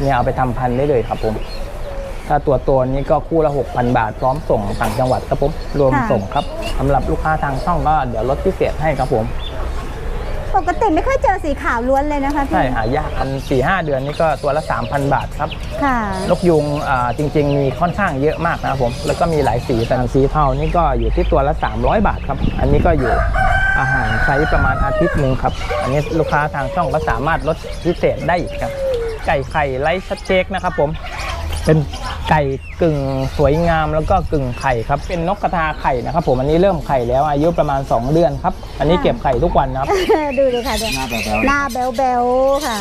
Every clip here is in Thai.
เนี่ยเอาไปทำพันธุ์ได้เลยครับผม ถ้าตัวตัวนี้ก็คู่ละ 6,000 บาท พร้อมส่งต่างจังหวัดครับผมรวมค่ะส่งครับสำหรับลูกค้าทางช่องก็เดี๋ยวลดพิเศษให้ครับผมปกติไม่ค่อยเจอสีขาวล้วนเลยนะคะพี่ใช่หายากกันสี่ห้าเดือนนี่ก็ตัวละ 3,000 บาทครับค่ะนกยุงอ่าจริง ๆ มีค่อนข้างเยอะมากนะครับผม แล้วก็มีหลายสีแต่สีเทานี่ก็อยู่ที่ตัวละ 300 บาทครับ อันนี้ก็อยู่อาหารใช้ประมาณอาทิตย์หนึ่งครับ อันนี้ลูกค้าทางช่องก็สามารถลดพิเศษได้อีกครับ ไก่ไข่ไลท์ชัดเจกนะครับผมเป็นไก่กึ่งสวยงามแล้วก็กึ่งไข่ครับเป็นนกกระทาไข่นะครับ ผมอันนี้เริ่มไข่แล้วอายุประมาณ 2 เดือนครับ อันนี้เก็บไข่ทุกวันนะครับ ดูดิค่ะเดี๋ยวหน้าแบ๊วหน้าแบลเบลค่ะ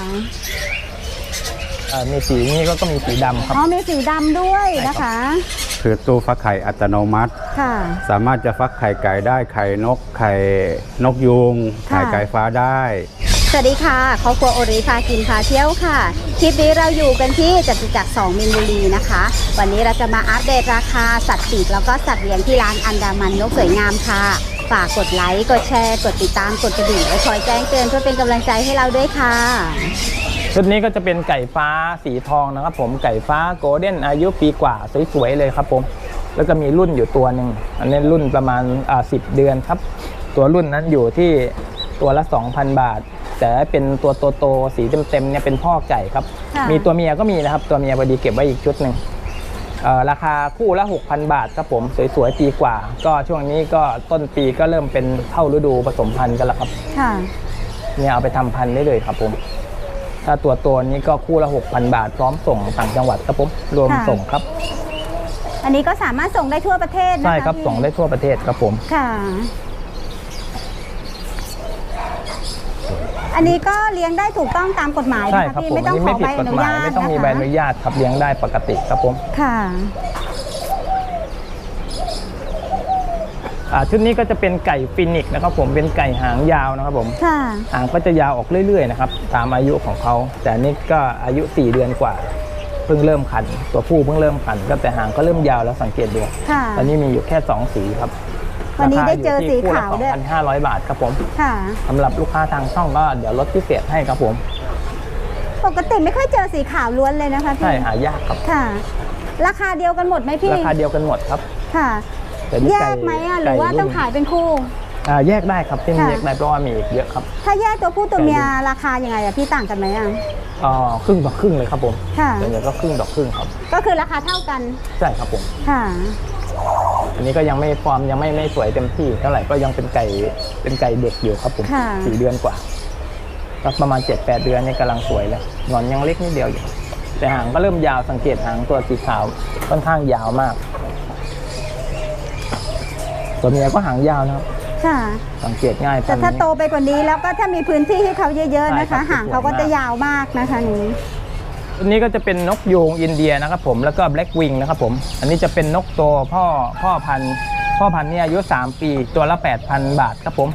อ่ามีสีนี้ก็ก็มีสีดำครับอ๋อมีสีดำด้วยนะคะๆคือตู้ฟักไข่อัตโนมัติ ค่ะ สามารถจะฟักไข่ไก่ได้ไข่นกไข่นกยุงค่ะไข่ไก่ฟ้าได้ส วัสดีค่ะครอบครัวโอริพากินพาเที่ยวค่ะ คลิปนี้เราอยู่กันที่จตุจักร2มินบุรีนะคะ วันนี้เราจะมาอัปเดตราคาสัตว์ปีกแล้วก็สัตว์เลี้ยงที่ร้านอันดามันนกสวยงามค่ะ ฝากกดไลค์ กดแชร์ กดติดตาม กดกระดิ่งไว้คอยแจ้งเตือนเพื่อเป็นกำลังใจให้เราด้วยค่ะ ชุดนี้ก็จะเป็นไก่ฟ้าสีทองนะครับผม ไก่ฟ้าโกลเด้นอายุปีกว่าสวยๆเลยครับผม แล้วก็มีรุ่นอยู่ตัวหนึ่งอันนี้รุ่นประมาณสิบเดือนครับ ตัวรุ่นนั้นอยู่ที่ตัวละ 2,000 บาท แต่เป็นตัวโตๆสีเต็มๆเนี่ยเป็นพ่อไก่ครับ ค่ะมีตัวเมียก็มีนะครับ ตัวเมียพอดีเก็บไว้อีกชุดหนึ่งเอ่อราคาคู่ละ 6,000 บาทครับผมสวยๆปีกว่า ก็ช่วงนี้ก็ต้นปีก็เริ่มเป็นเข้าฤดูผสมพันธุ์กันแล้วครับ ค่ะ เนี่ยเอาไปทำพันธุ์ได้เลยครับผม ถ้าตัวตัวนี้ก็คู่ละ 6,000 บาท พร้อมส่งต่างจังหวัดครับผม รวมค่ะ ส่งครับ อันนี้ก็สามารถส่งได้ทั่วประเทศนะคะใช่ครับ พี่ส่งได้ทั่วประเทศครับผม ค่ะ อันนี้ก็เลี้ยงได้ถูกต้องตามกฎหมายใช่นะคะครับพี่ผมไม่อัต้นองนี้ขไม่อผิดใบกอฎนุหมายญาตไม่ต้องมีนะคะใบอนุญาตครับเลี้ยงได้ปกติครับผมค่ะ อ่าชุดนี้ก็จะเป็นไก่ฟินิกซ์นะครับผมเป็นไก่หางยาวนะครับผม ค่ะ หางก็จะยาวออกเรื่อยๆนะครับตามอายุของเขา แต่อันนี่ก็อายุ 4 เดือนกว่า เพิ่งเริ่มขัน ตัวผู้เพิ่งเริ่มขันครับแต่หางก็เริ่มยาวแล้วสังเกตดูค่ะ ตอนนี้มีอยู่แค่ 2 สีครับ วันนี้ได้เจอรคสียู่ที่ขาวด้วยคู่ละ2,500 บาทครับผมค่ะสำหรับลูกค้าทางช่องก็เดี๋ยวลดพิเศษให้ครับผม ปกติไม่ค่อยเจอสีขาวล้วนเลยนะคะพี่ใช่หายากครับค่ะ ราคาเดียวกันหมดไหมพี่ราคาเดียวกันหมดครับค่ะแต่นี่แยก่กไหมอะหรือว่าไก่ต้องขายเป็นคู่อ่าแยกได้ครับที่นี่ค่ะแยกได้เพราะว่ามีอีกเยอะครับ ถ้าแยกตัวผู้ตัวไก่เมียราคายังไงอะพี่ต่างกันไหมอะอ่าครึ่งต่อครึ่งเลยครับผมค่ะส่วนใหญ่ก็ครึ่งต่อครึ่งครับ ก็คือราคาเท่ากัน ใช่ครับผม ค่ะ อันนี้ก็ยังไม่ฟอร์มยังไม่ไม่สวยเต็มที่เท่าไหร่ก็ยังเป็นไก่เป็นไก่เด็กอยู่ครับผมค่ะ สี่เดือนกว่าก็ประมาณ7-8เดือนนี่กำลังสวยเลยงอนยังเล็กนิดเดียวอยู่ แต่หางก็เริ่มยาวสังเกตหางตัวสีขาวค่อนข้างยาวมาก ตัวเมียก็หางยาวนะครับค่ะ สังเกตง่ายแต่พันธุ์ถ้านี้ โตไปกว่านี้แล้วก็ถ้ามีพื้นที่ให้เขาเยอะ ๆ นะใช่ครัคะบหางเขาก็สวยมากจะยาวมากนะคะนี้ อันนี้ก็จะเป็นนกยูงอินเดียนะครับผมแล้วก็แบล็กวิงนะครับผม อันนี้จะเป็นนกตัวพ่อพ่อพันธุ์พ่อพันธุ์เนี่ยอายุ 3 ปีตัวละ 8,000 บาทครับผม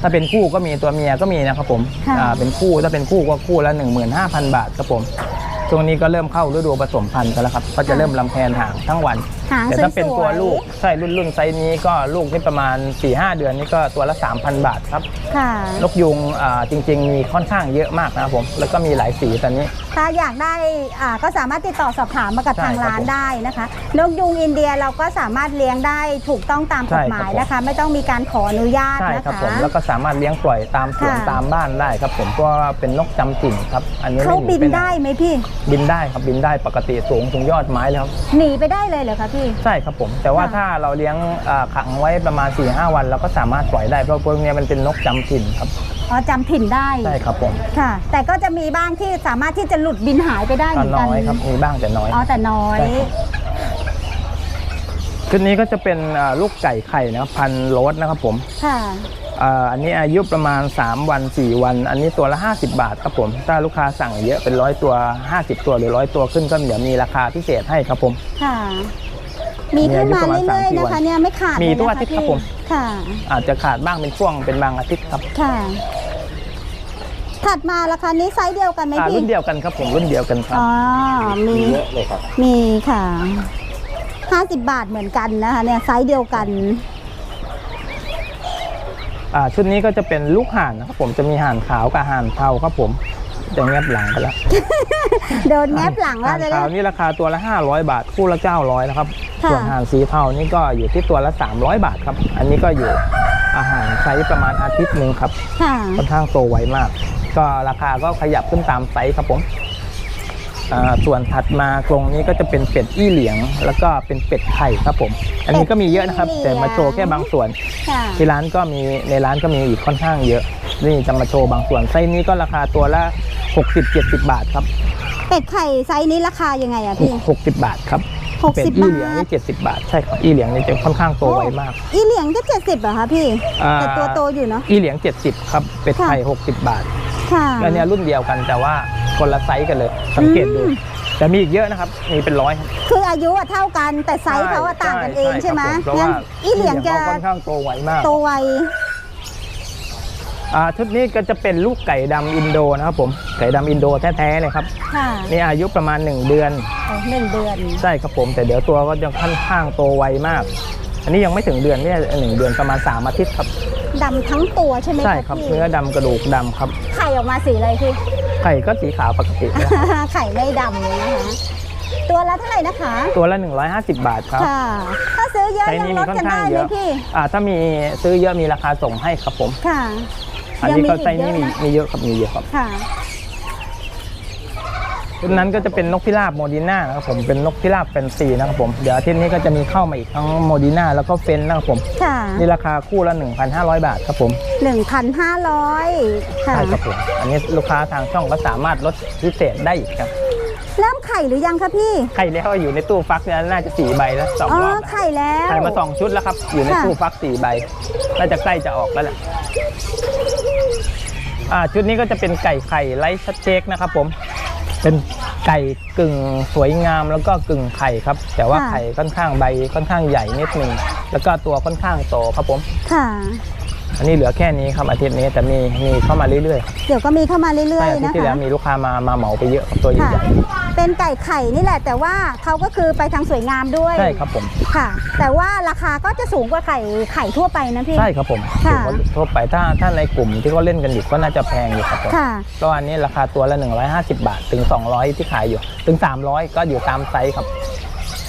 ถ้าเป็นคู่ก็มีตัวเมียก็มีนะครับผมค่ะ อ่าเป็นคู่ถ้าเป็นคู่ก็คู่ละ15,000 บาทครับผม ช่วงนี้ก็เริ่มเข้าฤดูผสมพันธุ์กันแล้วครับก็จะเริ่มลำแพนหางทั้งวัน หางแต่ถ้าเป็นสตัววยๆลูกใช่รุ่นรุ่นไซส์นี้ก็ลูกนี่ประมาณ 4-5 เดือนนี่ก็ตัวละ 3,000 บาทครับ ค่ะ นกยุงอ่าจริง ๆ มีค่อนข้างเยอะมากนะครับผม แล้วก็มีหลายสีตอนนี้ ถ้าอยากได้อ่าก็สามารถติดต่อสอบถามมากับใช่ทางครับร้านผมได้นะคะนกยุงอินเดียเราก็สามารถเลี้ยงได้ถูกต้องตามกฎหมายใช่ครับผมนะคะ ไม่ต้องมีการขออนุญาตใช่นะครับคะ ผม แล้วก็สามารถเลี้ยงปล่อยตามสวนค่ะ ตามบ้านได้ครับผมเพราะว่าเป็นนกจำถิ่นครับ อันนี้เขาไม่หบินปหได้ไหมพี่บินได้ครับบินได้ปกติสูงถึงยอดไม้แล้วหนีไปได้เลยเหรอคะพี่ ใช่ครับผม แต่ว่าค่ะถ้าเราเลี้ยงอ่าขังไว้ประมาณ4ีหวันเราก็สามารถปล่อยได้เพราะพวกเนี้ยมันเป็นนกจำถิ่นครับอ๋อจำถิ่นได้ ใช่ครับผมค่ะ แต่ก็จะมีบ้างที่สามารถที่จะหลุดบินหายไปได้เหก็มือนน้กันอยครับมีบ้างแต่น้อย อ๋อแต่น้อย ใช่ครับ ชุดนี้ก็จะเป็นอ่าลูกไก่ไข่นะครับพันโรสนะครับผม ค่ะ อ่าอันนี้อายุประมาณ 3 วัน 4 วัน อันนี้ตัวละ 50 บาทครับผม ถ้าลูกค้าสั่งเยอะเป็นร้อยตัว 50 ตัวหรือร้อยตัวขึ้นก็เดี๋ยวมีราคาพิเศษให้ครับผม ค่ะ มีขึ้นมามีอายุประมาณเรื่อยๆ3-4นะคะวันเนี่ยไม่ขาดมีเลยทุกนะอาทิตย์คะครับพี่ผม ค่ะ อาจจะขาดบ้างเป็นช่วงเป็นบางอาทิตย์ครับค่ะถัดมาราคานี้ไซส์เดียวกันไหมอ่าพี่รุ่นเดียวกันครับผมรุ่นเดียวกันครับอ๋อมีเยอะเลยครับมีค่ะห้าสิบบาทเหมือนกันนะคะเนี่ยไซส์เดียวกันอ่า ชุดนี้ก็จะเป็นลูกห่านนะครับผมจะมีห่านขาวกับห่านเทาครับผมจะแงบหลังไปแล้วโดนแงบหลังแล้วห่านจะขาวได้นี่ราคาตัวละ 500 บาท คู่ละ900นะครับค่ะส่วนห่านสีเทานี่ก็อยู่ที่ตัวละ 300 บาทครับ อันนี้ก็อยู่อาหารไซส์ประมาณอาทิตย์หนึ่งครับค่ะค่อนข้างโตไวมาก ก็ราคาก็ขยับขึ้นตามไซส์ครับผมอ่า ส่วนถัดมากรงนี้ก็จะเป็นเป็ดอี้เหลียง แล้วก็เป็นเป็ดไข่ครับผม อันนี้ก็มีเยอะนะครับ แต่มาโชว์แค่บางส่วนค่ะที่ร้านก็มีในร้านก็มีอีกค่อนข้างเยอะนี่จะมาโชว์บางส่วนไส้นี้ก็ราคาตัวละ60-70 บาทครับ เป็ดไข่ไซส์นี้ราคายังไงอะพี่60 บาทครับหกเป็ดสิบอี้บาเหลียงทนี่70 บาท ใช่ครับอี้เหลียงนี่จะค่อนข้างโตไวมาก อีเหลียงก็เจ็ดสิบเหรอคะพี่อ่าแต่ตัวโตอยู่เนาะอี้เหลียง 70 ครับเป็ดไข่60 บาท ค่ะ อันเนี้ยรุ่นเดียวกันแต่ว่าคนละไซส์กันเลย สังเกตดู อืม แต่มีอีกเยอะนะครับ มีเป็นร้อยครับ คืออายุอะเท่ากันแต่ไซส์เขาอะต่างกันเองใช่ไหมครับผเพราะงั้ว่านอีเหลียงจะขาค่อนข้างโตไวมากโตไว อ่าชุดนี้ก็จะเป็นลูกไก่ดำอินโดนะครับผม ไก่ดำอินโดแท้ๆเลยครับ ค่ะนี่อายุประมาณ 1 เดือนโอ้หนึ่งเดือน ใช่ครับผม แต่เดี๋ยวตัวก็จะค่อนข้างโตไวมาก อันนี้ยังไม่ถึงเดือนนี่หนึ่งเดือนประมาณ3อาทิตย์ครับ ดำทั้งตัวใช่ไหมะใช่ครับพี่เนื้อดำกระดูกดำครับ ไข่ออกมาสีอะไรพี่ ไข่ก็สีขาวปกตินะไข่ไม่ดำเลยนะคะ ตัวละเท่าไหร่นะคะ ตัวละ 150 บาทครับค่ะ ถ้าซื้อเยอะไซส์ยังนี้ลมีดค่อนกันข้างได้เยไหมอะพี่ อ่าถ้ามีซื้อเยอะมีราคาส่งให้ครับผม ค่ะอันนี้ก็ยังมีอีกไซส์นี้มีเยอะนะมีเยอะครับมีเยอะครับ ค่ะ ชุดนั้นก็จะเป็นนกพิราบโมดิน่านะครับผมเป็นนกพิราบแฟนซีนะครับผมเดี๋ยวอาทิตย์นี้ก็จะมีเข้ามาอีกทั้งโมดิน่าแล้วก็เฟนนะครับผมค่ะนี่ราคาคู่ละ 1,500 บาทครับผมหนึ่งพันห้าร้อยค่ะใช่ครับผมอันนี้ลูกค้าทางช่องก็สามารถลดพิเศษได้อีกครับเริ่มไข่หรือยังคะพี่ไข่แล้วอยู่ในตู้ฟักเนี่ยน่าจะสี่ใบแล้วสองอ๋อรอบแล้วไข่แล้วไข่มาสองชุดแล้วครับ อยู่ในค่ะตู้ฟักสี่ใบน่าจะใกล้จะออกแล้วแหละอ่าชุดนี้ก็จะเป็นไก่ไข่ไลท์ชัดเชคนะครับผม เป็นไก่กึ่งสวยงามแล้วก็กึ่งไข่ครับ แต่ว่าไข่ค่อนข้างใบค่อนข้างใหญ่นิดนึงแล้วก็ตัวค่อนข้างโตครับผม ค่ะ อันนี้เหลือแค่นี้ครับอาทิตย์นี้แต่มีมีเข้ามาเรื่อยๆครับเดี๋ยวก็มีเข้ามาเรื่ใช่อยอาๆทิตย์นะที่แล้วคะมีลูกค้ามามาเหมาไปเยอะครับตัวใหค่ะญ่เป็นไก่ไข่นี่แหละ แต่ว่าเขาก็คือไปทางสวยงามด้วยๆใช่ครับผมค่ะ แต่ว่าราคาก็จะสูงกว่าไข่ไข่ทั่วไปนะพี่ ใช่ครับผมค่ะ ถือว่าทั่วไปถ้าถ้าในกลุ่มที่เขาเล่นกันอยู่ก็น่าจะแพงอยู่ครับผมค่ะ ก็อันนี้ราคาตัวละ 150 บาทถึง 200 ที่ขายอยู่ ถึง 300 ก็อยู่ตามไซส์ครับ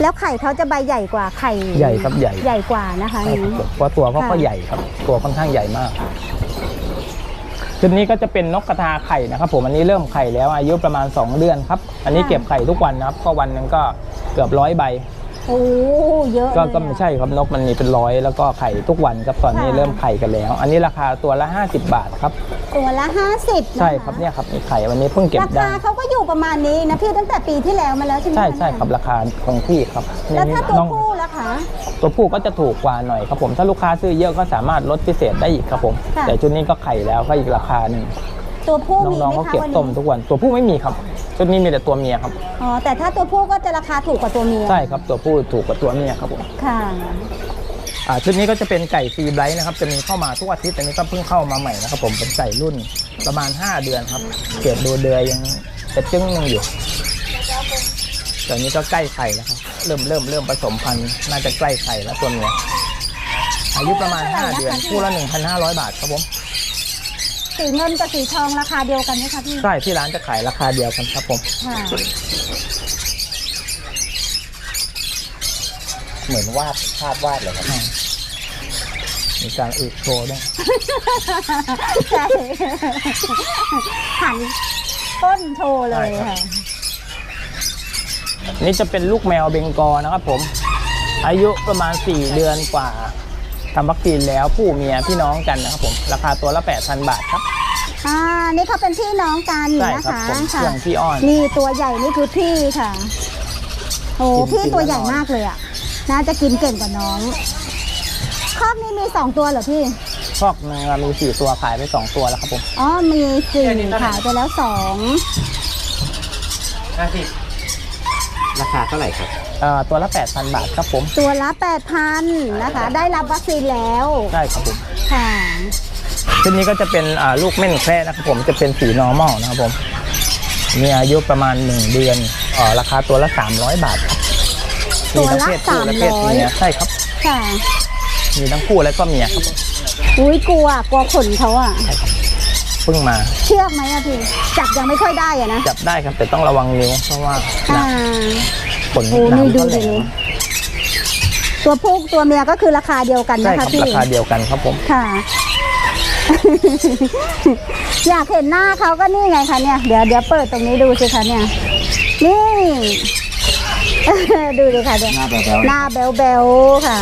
แล้วไข่เขาจะใบใหญ่กว่าไข่ใหญ่ครับใหญ่ใหญ่กว่านะคะใช่ครับนี้ผมเพราะตัวเขาก็ค่ะใหญ่ครับ ตัวค่อนข้างใหญ่มากชุดนี้ก็จะเป็นนกกระทาไข่นะครับ ผมอันนี้เริ่มไข่แล้วอายุประมาณ 2 เดือนครับ อันนี้เก็บไข่ทุกวันนะครับ ก็วันหนึงก็เกือบร้อยใบ โอ้เยอะก็เลยก็ไม่ใช่ครับนกมันมีเป็นร้อยแล้วก็ไข่ทุกวันครับตอนนี้ค่ะเริ่มไข่กันแล้ว อันนี้ราคาตัวละ 50 บาทครับ ตัวละห้าสิบใช่ครับเนี่ยครับมีไข่วันนี้เพิ่งเก็บราได้คาเขาก็อยู่ประมาณนี้นะพี่ตั้งแต่ปีที่แล้วมาแล้วใช่ไหมใช่คะใช่ครับราคาคงที่ครับแล้วถ้าตัวน้องผู้ล่ะคะตัวผู้ก็จะถูกกว่าหน่อยครับผมถ้าลูกค้าซื้อเยอะก็สามารถลดพิเศษได้อีกครับผมค่ะแต่ชุดนี้ก็ไข่แล้วก็อีกราคาหนึ่ง ตัวผู้มีน้องไหมๆเขาคะเก็บวันต้มนี้ทุกวัน ตัวผู้ไม่มีครับชุดนี้มีแต่ตัวเมียครับอ๋อแต่ถ้าตัวผู้ก็จะราคาถูกกว่าตัวเมียใช่ครับ ตัวผู้ถูกกว่าตัวเมียครับผมค่ะ อ่าชุดนี้ก็จะเป็นไก่ซีไบรท์นะครับ จะมีเข้ามาทุกอาทิตย์อันนี้ก็เพิ่งเข้ามาใหม่นะครับผมเป็นไก่รุ่นประมาณ 5 เดือนครับ เก็บดูเดือยยังจะจึ้งหนึงอยู่แต่นี้ก็ใกล้ไข่แล้วครับเริ่มเริ่มเริ่มผสมพันธุ์น่าจะใกล้ไข่แล้วตัวเมียอายุประมาณ 5 เดือนคู่ละ1,500 บาทครับผม สีเงินกับสีทองราคาเดียวกันไหมคะพี่ ใช่ที่ร้านจะขายราคาเดียวกันครับผมค่ะ เหมือนวาดภาพวาดเลยครับมีการอึโชว์ด้วยใช่หันต้นโชว์เลยค่ะ นี่จะเป็นลูกแมวเบงกอลนะครับผม อายุประมาณ 4 เดือนกว่า ทำวัคซีนแล้วผู้เมียพี่น้องกันนะครับผมราคาตัวละ 8,000 บาทครับอ่านี่เขาเป็นพี่น้องกันใช่นะครับคะผมค่ะเครื่องพี่อ้อน นี่ตัวใหญ่นี่คือพี่ค่ะโอ้กินพี่กินตัวแล้วใหญ่นอน มากเลยอะ น่าจะกินเก่งกว่าน้องคอกนี้มีสองตัวเหรอพี่ พอกเนื้อมี4ตัวขายไป2ตัวแล้วครับผมอ๋อ มีสี่ขายไปแล้วสอง ราคาเท่าไหร่ครับเอ่อ ตัวละ 8,000 บาทครับผม ตัวละแปดพันนะคะ ได้รับวัคซีนแล้วใช่ครับผมค่ะชุดนี้ก็จะเป็นอ่าลูกเม่นแคระนะครับผมจะเป็นสี normal นะครับผมมีอายุประมาณ 1 เดือนเอ่อราคาตัวละ 300 บาทครับตัวละมีทั้งเพศผู้และเพศเมีย300ใช่ครับค่ะมีทั้งคู่และก็เมียครับผมอุ้ยกลัวกลัวขนเขาอะเพิ่งมา เชือกไหมอะพี่จับยังไม่ค่อยได้อะนะจับได้ครับแต่ต้องระวังนิ้วเพราะว่า อ่าขนโอ้นี่น้ำดูเขาแหลดิมตัวผู้ตัวเมียก็คือราคาเดียวกันใช่นะครัคะบพี่ ราคาเดียวกันครับผม ค่ะ อยากเห็นหน้าเขาก็นี่ไงคะเนี่ย เดี๋ยวเดี๋ยวเปิดตรงนี้ดูสิคะเนี่ย นี่ ดูดิค่ะเดี๋ยวหน้าแบ๊วๆ หน้าแบลเบลค่ะ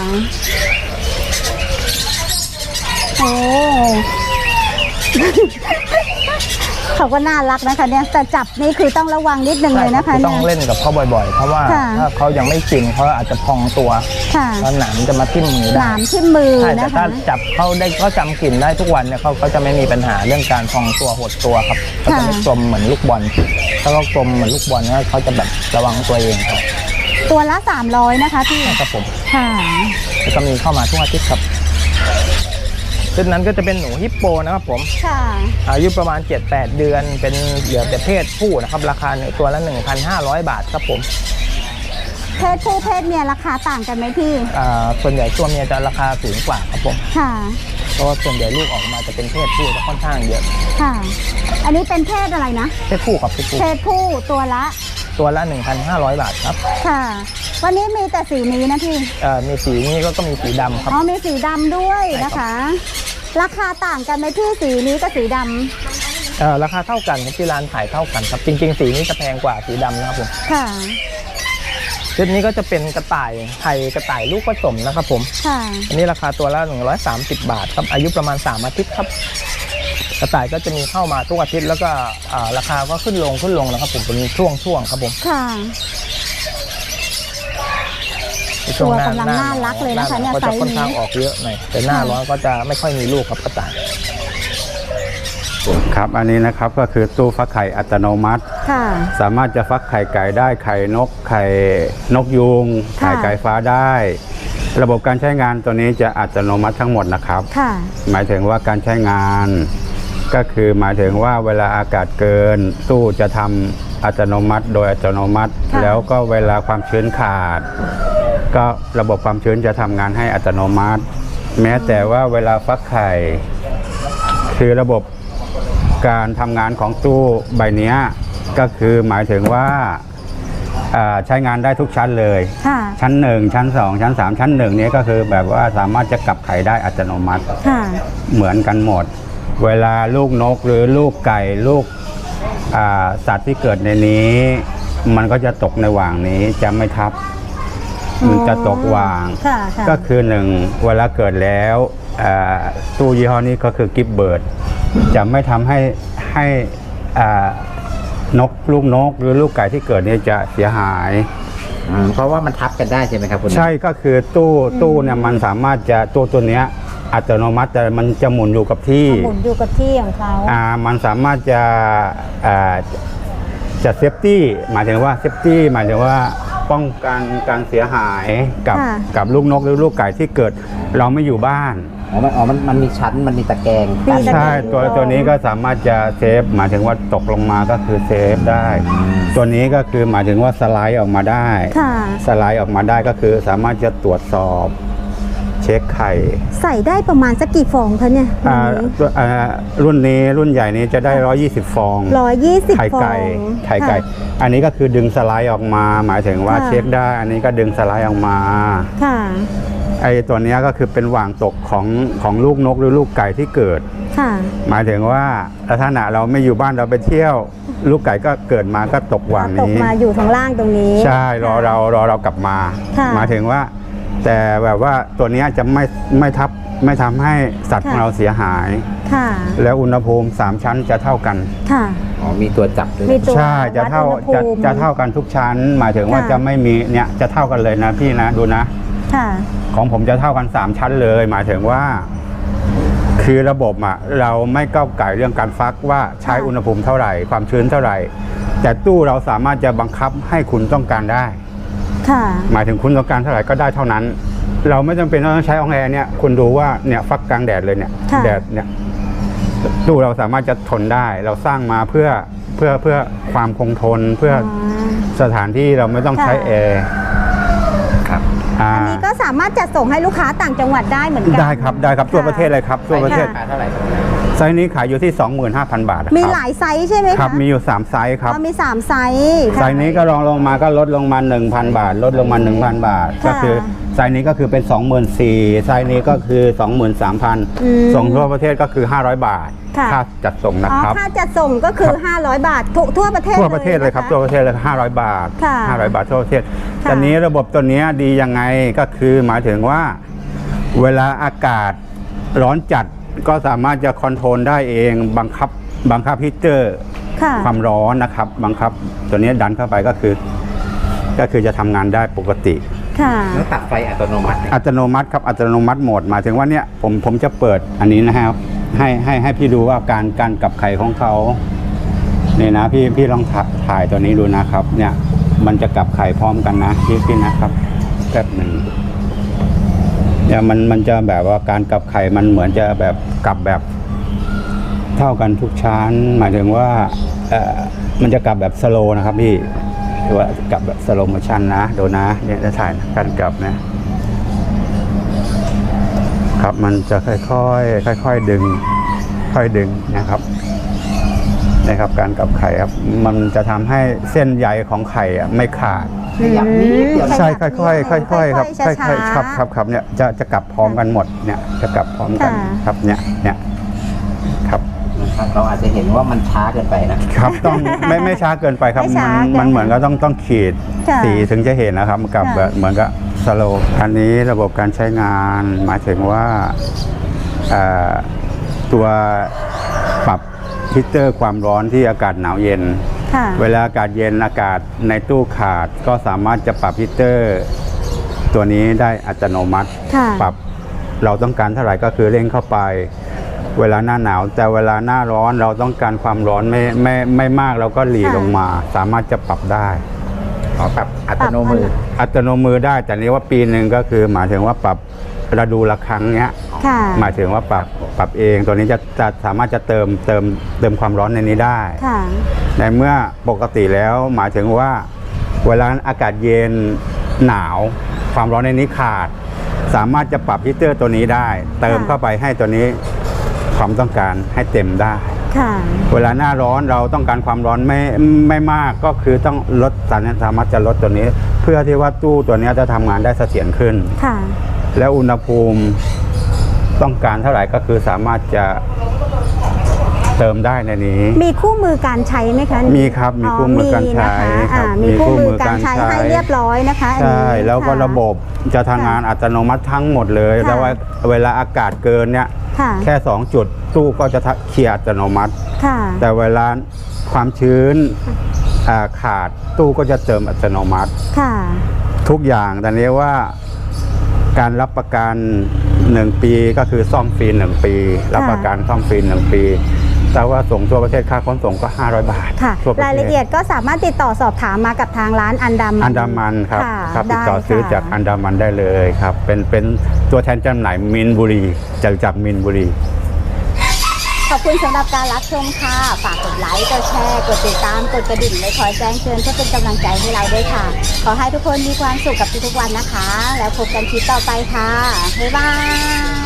โอ้ เขาก็น่ารักนะคะเนี่ยแต่จับนี่คือต้องระวังนิดนึงใช่เลยครันะบคะคือเนี่ต้องย เล่นกับเขาบ่อยๆ เพราะว่าค่ะ ถ้าเขายังไม่ชินเขาอาจจะพองตัวค่ะแล้วหนามจะมาทิ่มมือหได้นามที่มือใช่แต่นะถ้าคะ จับเขาได้เขาจำกลิ่นได้ทุกวันเนี่ยเขาเขาจะไม่มีปัญหาเรื่องการพองตัวหดตัวครับเขาจะไม่ค่ะกลมเหมือนลูกบอลถ้าเขากลมเหมือนลูกบอลเนี่ยเขาจะแบบระวังตัวเองครับตัวละ300นะคะพี่ครับผมค่ะ แล้วก็มีเข้ามาทุกอาทิตย์ครับ ชุดนั้นก็จะเป็นหนูฮิปโปนะครับผม ค่ะ อายุประมาณ 7-8 เดือน เป็นเหลือแต่เพศผู้นะครับ ราคาตัวละ 1,500 บาทครับผมเพศผู้เพศเมียราคาต่างกันไหมพี่ อ่าส่วนใหญ่ตัวเมียจะราคาสูงกว่าครับผม ค่ะ เพราะว่าส่วนใหญ่ลูกออกมาจะเป็นเพศผู้จะค่อนข้างเยอะ ค่ะ อันนี้เป็นเพศอะไรนะ เพศผู้ครับเพศผู้เพศผู้ตัวละ ตัวละ 1,500 บาทครับค่ะ วันนี้มีแต่สีนี้นะพี่เอ่อมีสีนี้ก็ก็มีสีดำครับ อ๋อมีสีดำด้วยนะคะ ราคาต่างกันไหมพี่สีนี้กับสีดำเอ่อราคาเท่ากันครับที่ร้านขายเท่ากันครับ จริง ๆ สีนี้จะแพงกว่าสีดำนะครับผมค่ะชุดนี้ก็จะเป็นกระต่ายไทยกระต่ายลูกผสมนะครับผมค่ะ อันนี้ราคาตัวละ 130 บาทครับอายุประมาณ 3 อาทิตย์ครับ กระต่ายก็จะมีเข้ามาทุกอาทิตย์แล้วก็อ่าราคาก็ขึ้นลงขึ้นลงนะครับผมเป็นช่วงๆครับผมค่ะช่วงหน้าตัวกำลังหน่ารักเลยนะคะหาหเนี่ยก็จะไซส์นี้ค่อนข้างออกเยอะหน่อยแต่หน้าค่ะร้อนก็จะไม่ค่อยมีลูกครับกระต่าย ครับอันนี้นะครับก็คือตู้ฟักไข่อัตโนมัติ ค่ะ สามารถจะฟักไข่ไก่ได้ไข่นกไข่นกยูงค่ะ ไข่ไก่ฟ้าได้ ระบบการใช้งานตัวนี้จะอัตโนมัติทั้งหมดนะครับ ค่ะ หมายถึงว่าการใช้งาน ก็คือหมายถึงว่าเวลาอากาศเกิน ตู้จะทำอัตโนมัติ โดยอัตโนมัติ ค่ะ แล้วก็เวลาความชื้นขาด ก็ระบบความชื้นจะทำงานให้อัตโนมัติ แม้แต่ว่าเวลาฟักไข่ คือระบบการทำงานของตู้ใบเนี้ยก็คือหมายถึงว่าอ่าใช้งานได้ทุกชั้นเลย ค่ะ ชั้น1ชั้น2ชั้น3ชั้น1เนี้ยก็คือแบบว่าสามารถจะกลับไข่ได้อัตโนมัติ ค่ะ เหมือนกันหมด เวลาลูกนกหรือลูกไก่ลูกอ่าสัตว์ที่เกิดในนี้ มันก็จะตกในหว่างนี้จะไม่ทับ มันจะตกหว่างค่ะค่ะก็คือหนึ่งเวลาเกิดแล้วอ่าตู้ยี่ห้อนี้ก็คือกิฟเบิร์ดจะไม่ทำให้ให้อ่านกลูกนกหรือลูกไก่ที่เกิดเนี่ยจะเสียหายอืมเพราะว่ามันทับกันได้ใช่ไหมครับคุณใช่ก็คือตู้ตู้เนี่ยมันสามารถจะตู้ตัวเนี้ย อัตโนมัติแต่มันจะหมุนอยู่กับที่หมุนอยู่กับที่ของเขาอ่ามันสามารถจะอ่าจะเซฟตี้หมายถึงว่าเซฟตี้หมายถึงว่าป้องกันการเสียหายกับค่ะ กับลูกนกหรือลูกไก่ที่เกิดเราไม่อยู่บ้าน อ๋อมันอ๋อมันมันมีชั้นมันมีตะแกรงมีกั้นตะแกรง ใช่ตัวตัวนี้ก็สามารถจะเซฟหมายถึงว่าตกลงมาก็คือเซฟได้ ตัวนี้ก็คือหมายถึงว่าสไลด์ออกมาได้ ค่ะ สไลด์ออกมาได้ก็คือสามารถจะตรวจสอบเช็คไข่ ใส่ได้ประมาณสักกี่ฟองคะเนี่ยอ่าตัวอ่ารุ่นนี้รุ่นใหญ่นี้จะได้ 120 ฟองร้อยยี่สิบไข่ฟองไก่ไข่ไก่ค่ะอันนี้ก็คือดึงสไลด์ออกมา หมายถึงว่าค่ะเช็คได้ อันนี้ก็ดึงสไลด์ออกมา ค่ะไอ้ตัวเนี้ยก็คือเป็นหว่างตกของของลูกนกหรือลูกไก่ที่เกิดค่ะหมายถึงว่าลักษณะเราไม่อยู่บ้านเราไปเที่ยว ลูกไก่ก็เกิดมาก็ตกหว่างตกนี้มาอยู่ข้างล่างตรงนี้ ใช่รอเรารอเรากลับมาค่ะหมายถึงว่า แต่แบบว่าตัวเนี้ยจะไม่ไม่ทับไม่ทำให้สัตว์ค่ะของเราเสียหาย ค่ะ แล้วอุณหภูมิ 3 ชั้นจะเท่ากัน ค่ะ อ๋อมีตัวจับด้วยมีตัวใช่จะเท่าวัดอุณหจะภูมิ จะเท่ากันทุกชั้น หมายถึงว่าค่ะ จะไม่มีเนี่ยจะเท่ากันเลยนะพี่นะดูนะ ค่ะ ของผมจะเท่ากัน 3 ชั้นเลย หมายถึงว่า คือระบบอะเราไม่ก้าวไก่เรื่องการฟักว่าใช้ค่ะ อุณหภูมิเท่าไหร่ ความชื้นเท่าไหร่ แต่ตู้เราสามารถจะบังคับให้คุณต้องการได้ค่ะ หมายถึงคุณต้องการเท่าไหร่ก็ได้เท่านั้น เราไม่จำเป็นต้องใช้อองแอร์เนี่ยคุณดูว่าเนี่ยฟักกลางแดดเลยเนี่ยค่ะแดดเนี่ยตู้เราสามารถจะทนได้ เราสร้างมาเพื่อเพื่อเพื่อความคงทนเพื่ออสถานที่เราไม่ต้องใช้ค่ะแอร์ครับอ่าอันนี้ก็สามารถจัดส่งให้ลูกค้าต่างจังหวัดได้เหมือนกัได้ครับได้ครับทั่วค่ะประเทศเลยครับทั่วประเทศค่ะราคาเท่าไหร่ครับ ไซส์นี้ขายอยู่ที่ 25,000 บาทนะมีครับหลายไซส์ใช่ไหมคะครับมีอยู่ 3 ไซส์ครับอ๋อมีสามไซส์ค่ะไซส์นี้ก็รองลงมาก็ลดลงมา 1,000 บาท ลดลงมา 1,000 บาทค่ะก็คือไซส์นี้ก็คือเป็น 24,000ไซส์นี้ก็คือ 23,000อืมส่งทั่วประเทศก็คือ 500 บาทค่ะค่าจัดส่งนะอ๋อครับค่าจัดส่งก็คือ 500 บาททุกทั่วประเทศทั่วประเทศเลยครับนทั่วประเทศเลย500 บาทค่ะ500 บาททั่วประเทศค่ะตอนนี้ระบบตัวเนี้ยดียังไงก็คือหมายถึงว่า เวลาอากาศร้อนจัด ก็สามารถจะคอนโทรลได้เองบังคับบังคับฮีตเตอร์ค่ะ ความร้อนนะครับ บังคับ ตัวนี้ดันเข้าไปก็คือ ก็คือจะทำงานได้ปกติ ค่ะ แล้วตัดไฟอัตโนมัติเนี่ยอัตโนมัติครับอัตโนมัติโหมดหมายถึงว่าเนี่ยผมผมจะเปิดอันนี้นะครับ ให้ให้ให้พี่ดูว่าการการกลับไข่ของเขานี่นะพี่พี่ลองถ่าถ่ายตัวนี้ดูนะครับ เนี่ย มันจะกลับไข่พร้อมกันนะพี่พี่นะครับแป๊บหนึ่ง เนี่ยมันมันจะแบบว่าการกลับไข่มันเหมือนจะแบบกลับแบบเท่ากันทุกชั้น หมายถึงว่าเออมันจะกลับแบบสโลนะครับพี่ว่ากลับแบบสโลโมชันนะโดนะเนี่ยจะถ่ายการกลับนะครับมันจะค่อยๆค่อย ๆ ดึง ค่อยดึงนะครับนะครับการกลับไข่ครับมันจะทำให้เส้นใยของไข่อะไม่ขาด ขยับนิดเดียวใช่ค่อยๆค่อยๆครับช้าค่อยๆครับครับครับเนี่ยจะจะกลับพร้อมกันหมดเนี่ยจะกลับพร้อมกันค่ะ ครับเนี่ยเนี่ยครับนะครับเราอาจจะเห็นว่ามันช้าเกินไปนะครับต้องไม่ไม่ช้าเกินไปครับไม่ช้ามันเกินมันเหมือนก็ต้องต้องขีดค่ะสีถึงจะเห็นนะครับกับค่ะ แบบเหมือนกับสโลอันนี้ระบบการใช้งานหมายถึงว่าเอ่อตัวปรับฮีตเตอร์ความร้อนที่อากาศหนาวเย็นค่ะ เวลาอากาศเย็นอากาศในตู้ขาดก็สามารถจะปรับฮีตเตอร์ ตัวนี้ได้อัตโนมัติค่ะปรับเราต้องการเท่าไหร่ก็คือเร่งเข้าไป เวลาหน้าหนาว แต่เวลาหน้าร้อนเราต้องการความร้อนไม่ไม่ไม่มากเราก็หลีค่ะลงมา สามารถจะปรับได้ขอปรับอัตโนมือ อัตโนมือได้แต่นี้ว่าปีหนึ่งก็คือหมายถึงว่าปรับ ฤดูละครั้งเนี้ยค่ะ หมายถึงว่าปรับปรับเองตัวนี้จะจะสามารถจะเติมเติมเติมความร้อนในนี้ได้ ค่ะ ในเมื่อปกติแล้วหมายถึงว่าเวลาอากาศเย็นหนาว ความร้อนในนี้ขาด สามารถจะปรับฮีตเตอร์ตัวนี้ได้ เติมค่ะ เข้าไปให้ตัวนี้ความต้องการให้เต็มได้ ค่ะ เวลาหน้าร้อนเราต้องการความร้อนไม่ไม่มากก็คือต้องลดสารสามารถจะลดตัวนี้ เพื่อที่ว่าตู้ตัวนี้จะทำงานได้เสถียรขึ้น ค่ะ แล้วอุณหภูมิต้องการเท่าไหร่ก็คือสามารถจะเติมได้ในนี้ มีคู่มือการใช้ไหมคะ มีครับมีคู่มือการใช้มีนะคะครับอ่ามีมีคู่คู่มืมืออการใช้การใช้ให้เรียบร้อยนะคะอันใช่นี้แล้วก็ค่ระบบจะทำงานอัตโนมัติทั้งหมดเลยค่ะแต่ว่าเวลาอากาศเกินเนี่ยค่ะแค่ 2 จุดตู้ก็จะเคลียร์อัตโนมัติค่ะแต่เวลาความชื้นอ่าขาดตู้ก็จะเติมอัตโนมัติค่ะทุกอย่างแต่นี้ว่า การรับประกัน 1 ปีก็คือซ่อมฟรี1ปี รับประกันซ่อมฟรี1ปีแต่ว่าส่งทั่วประเทศค่าขนส่งก็ 500 บาทค่ะทั่วประเทศรายละเอียดก็สามารถติดต่อสอบถามมากับทางร้านอันดามันอันดามันครับะครับติดต่อไซื้อจากอันดามันได้เลยครับ เป็นเป็นตัวแทนจำหน่ายมินบุรีจากจากมินบุรี ขอบคุณสำหรับการรับชมค่ะ ฝากกดไลค์ กดแชร์ กดติดตาม กดกระดิ่งและคอยแจ้งเตือนเพื่อเป็นกำลังใจให้เราด้วยค่ะ ขอให้ทุกคนมีความสุขกับทุกๆวันนะคะ แล้วพบกันคลิปต่อไปค่ะ บ๊ายบาย